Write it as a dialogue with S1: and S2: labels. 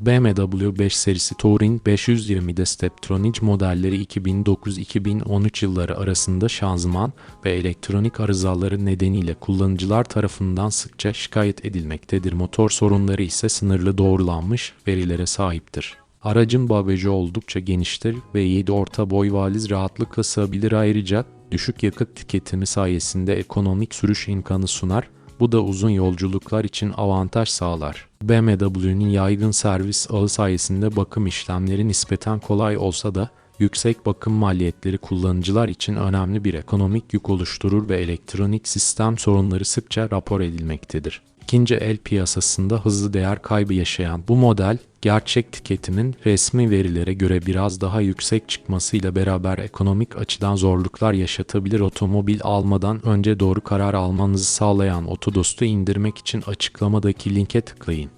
S1: BMW 5 serisi Touring 520'de Steptronic modelleri 2009-2013 yılları arasında şanzıman ve elektronik arızaları nedeniyle kullanıcılar tarafından sıkça şikayet edilmektedir. Motor sorunları ise sınırlı doğrulanmış verilere sahiptir. Aracın bagajı oldukça geniştir ve 7 orta boy valiz rahatlıkla sığabilir ayrıca düşük yakıt tüketimi sayesinde ekonomik sürüş imkanı sunar. Bu da uzun yolculuklar için avantaj sağlar. BMW'nin yaygın servis ağı sayesinde bakım işlemleri nispeten kolay olsa da yüksek bakım maliyetleri kullanıcılar için önemli bir ekonomik yük oluşturur ve elektronik sistem sorunları sıkça rapor edilmektedir. İkinci el piyasasında hızlı değer kaybı yaşayan bu model, gerçek tüketimin resmi verilere göre biraz daha yüksek çıkmasıyla beraber ekonomik açıdan zorluklar yaşatabilir. Otomobil almadan önce doğru karar almanızı sağlayan Otodost'u indirmek için açıklamadaki linke tıklayın.